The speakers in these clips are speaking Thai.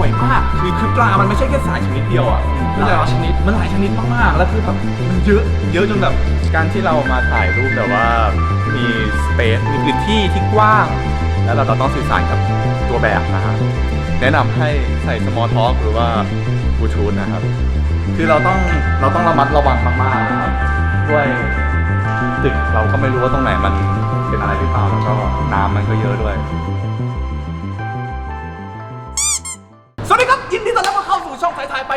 วยมากคือคือปลามันไม่ใช่แค่สายชนิดเดียวอะมันหลายชนิดมันหลายชนิดมากๆ แล้วคือแบบมันเยอะเยอะจนแบบการที่เรามาถ่ายรูปแบบว่ามีสเปซมีพื้นที่ที่กว้าง แล้วเราต้องสื่อสารกับตัวแบบนะฮะแนะนำให้ใส่ small talk หรือว่าบลูทูธนะครับ คือเราต้องเราต้องระมัดระวังมากๆนะครับด้วยตึกเราก็ไม่รู้ว่าตรงไหนมันเป็นอะไรหรือเปล่าแล้วก็น้ำมันก็เยอะด้วย เข้าสู่ช่องถ่ายๆไป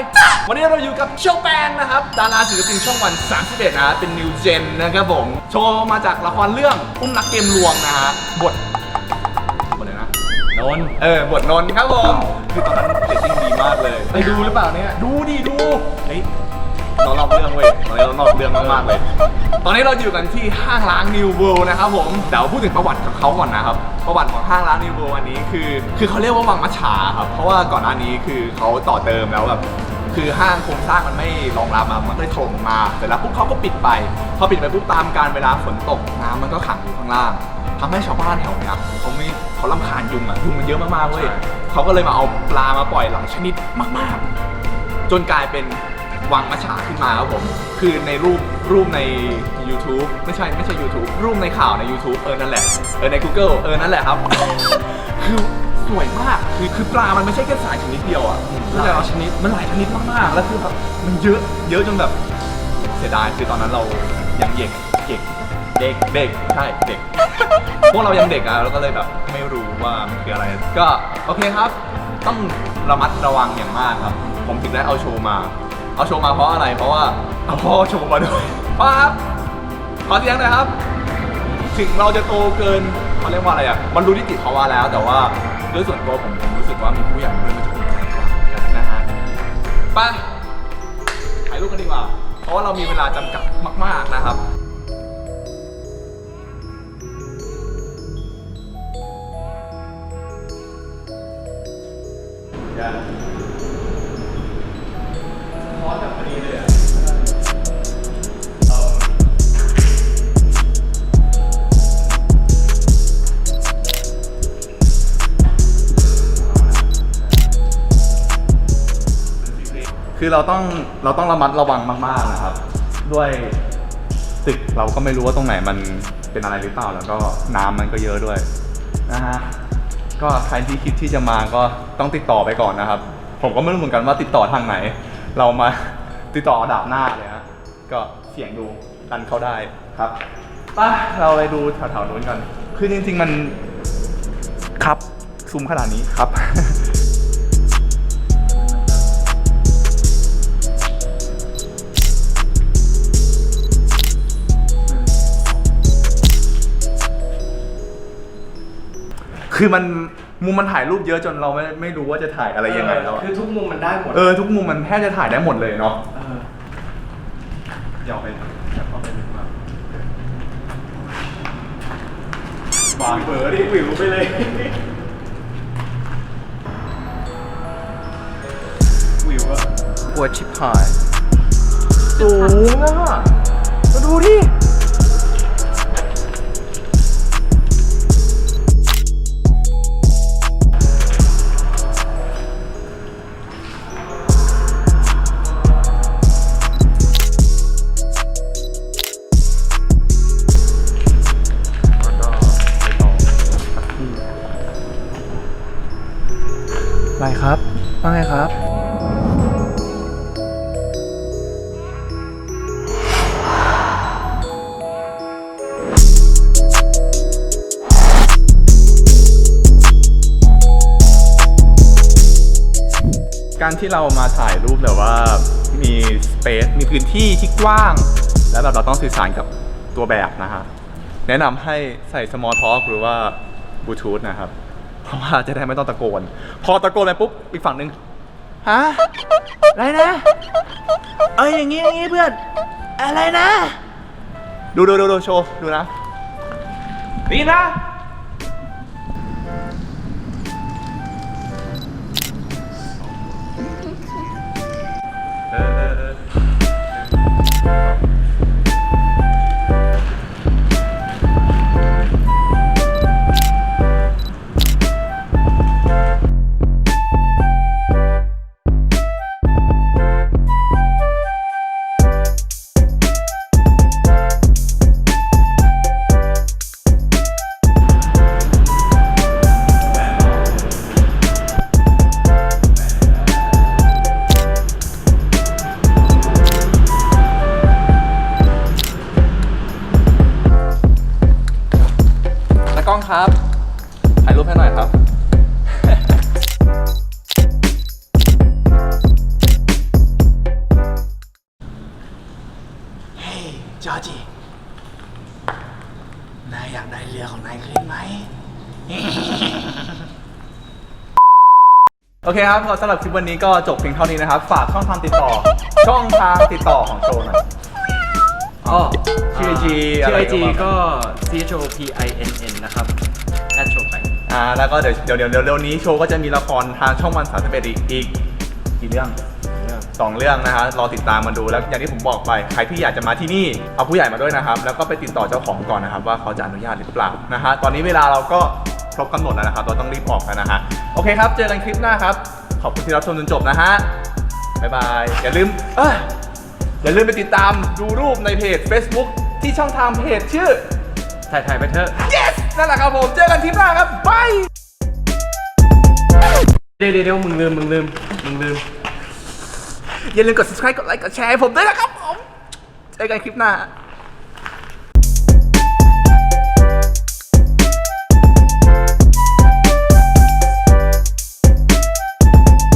วันนี้เราอยู่กับเชลแปงนะครับ ดาราศิลปินช่องวัน 31นะฮะเป็นนิวเจนนะครับผม โชว์มาจากละครเรื่องอุ้มนักเกมลวงนะฮะ บท บทอะไรนะ นนท์เออ บทนนท์ครับผม คือตอนนั้นเรตติ้งดีมากเลย ไปดูหรือเปล่าเนี่ย ดูดิดู เฮ้ย เรานอกเรื่องเว้ยตอนนี้เรานอกเรื่องมากๆเลย ตอนนี้เราอยู่กันที่ห้างร้าง New World นะครับผมเดี๋ยวพูดถึงประวัติของเขาก่อนนะครับ ประวัติของห้างร้าน New World อันนี้คือ คือเขาเรียกว่าวังมัชชาครับ เพราะว่าก่อนหน้านี้คือเขาต่อเติมแล้วแบบคือห้างโครงสร้างมันไม่รองรับมามันก็เลยถล่มมาเสร็จแล้วปุ๊บเขาก็ปิดไป พอปิดไปปุ๊บตามการเวลาฝนตกน้ำมันก็ขังอยู่ข้างล่างทำให้ชาวบ้านแถวเนี้ยเขาไม่เขาลำคาญยุงอะยุงมันเยอะมากๆเว้ยเขาก็เลยมาเอาปลามาปล่อยหลายชนิดมากๆ จนกลายเป็น วังมัชฉาขึ้นมาครับผม คือในรูปรูปใน YouTube ไม่ใช่ไม่ใช่ YouTube รูปในข่าวใน YouTube เออนั่นแหละ เออใน Google เออนั่นแหละครับ คือสวยมาก คือคือปลา มันไม่ใช่แค่สายชนิดเดียวอะมันหลายชนิด มันหลายชนิดมากๆ แล้วคือแบบมันเยอะเยอะจนแบบเสียดายคือตอนนั้นเรายังเด็กเด็กเด็กเด็กใช่เด็ก พวกเรายังเด็กอะเราก็เลยแบบไม่รู้ว่ามันคืออะไร ก็โอเคครับ ต้องระมัดระวังอย่างมากครับ ผมถึงได้เอาโชว์มา เอาโชว์มาเพราะอะไร เพราะว่าเอาพ่อโชว์มาด้วยป้าครับขอเสียงหน่อยครับ ถึงเราจะโตเกินเขาเรียกว่าอะไรอะ มันรู้นิติภาวะแล้ว แต่ว่าด้วยส่วนตัวผมผมรู้สึกว่ามีผู้ใหญ่ด้วยมันจะภูมิใจกว่านะฮะไปถ่ายรูปกันดีกว่า เพราะว่าเรามีเวลาจำกัดมากๆนะ คือเราต้องเราต้องระมัดระวังมากๆนะครับ ด้วยตึกเราก็ไม่รู้ว่าตรงไหนมันเป็นอะไรหรือเปล่า แล้วก็น้ำมันก็เยอะด้วยนะฮะก็ใครที่คิดที่จะมาก็ต้องติดต่อไปก่อนนะครับ ผมก็ไม่รู้เหมือนกันว่าติดต่อทางไหน เรามา ติดต่อดาบหน้าเลยฮะก็เสียงดูดันเข้าได้ครับป้าเราไปดูแถวๆนู้นกัน คือจริงๆมันครับซูมขนาดนี้ครับ คือมันมุมมันถ่ายรูปเยอะจนเราไม่ไม่รู้ว่าจะถ่ายอะไรยังไงแล้วอะคือทุกมุมมันได้หมดเออทุกมุมมันแทบจะถ่ายได้หมดเลยเนาะเออเดี๋ยวเอาไปเดี๋ยวเอาไปดูครับวางเบอร์ดิวิวไปเลยวิวอะปวดชิบหายสูงอะมาดูดิ การที่เรามาถ่ายรูปแบบว่ามีสเปซมีพื้นที่ที่กว้าง แล้วแบบเราต้องสื่อสารกับตัวแบบนะฮะแนะนำให้ใส่ small talk หรือว่าบลูทูธนะครับ เพราะว่าจะได้ไม่ต้องตะโกน พอตะโกนไปปุ๊บ อีกฝั่งหนึ่งฮะอะไรนะ เอ้ยอย่างงี้อย่างงี้เพื่อน อะไรนะ ดูดูดูดูโชว์ ดูนะ นี่นะ Uh... โอเคครับสำหรับคลิปวันนี้ก็จบเพียงเท่านี้นะครับ ฝากช่องทางติดต่อ ช่องทางติดต่อของโชว์หน่อยอ๋อชื่อ IG ชื่ออะไร IG ก็ว่าไปก็ C H O P I N N นะครับแอดโชว์ไปอ่าแล้วก็เดี๋ยวเดี๋ยวเดี๋ยวเดี๋ยวเร็วนี้โชว์ก็จะมีละครทางช่องวันสามสิบเอ็ดอีกอีกกี่เรื่องสองเรื่องนะฮะรอติดตามมาดูแล้วอย่างที่ผมบอกไปใครที่อยากจะมาที่นี่เอาผู้ใหญ่มาด้วยนะครับ แล้วก็ไปติดต่อเจ้าของก่อนนะครับ ว่าเขาจะอนุญาตหรือเปล่านะฮะตอนนี้เวลาเราก็ ครบกำหนดแล้วนะครับ เราต้องรีบออกกันนะฮะ โอเคครับ เจอกันคลิปหน้าครับ ขอบคุณที่รับชมจนจบนะฮะ บ๊ายบาย อย่าลืม เอยอย่าลืมไปติดตามดูรูปในเพจ Facebook ที่ช่องทางเพจชื่อ ถ่ายถ่ายไปเถอะ yes นั่นแหละครับผม เจอกันคลิปหน้าครับบายเดี๋ยวเดี๋ยวเดี๋ยวมึงลืมมึงลืมมึงลืม อย่าลืมกด subscribe กดไลค์กดแชร์ให้ผมด้วยนะครับผม เจอกันคลิปหน้า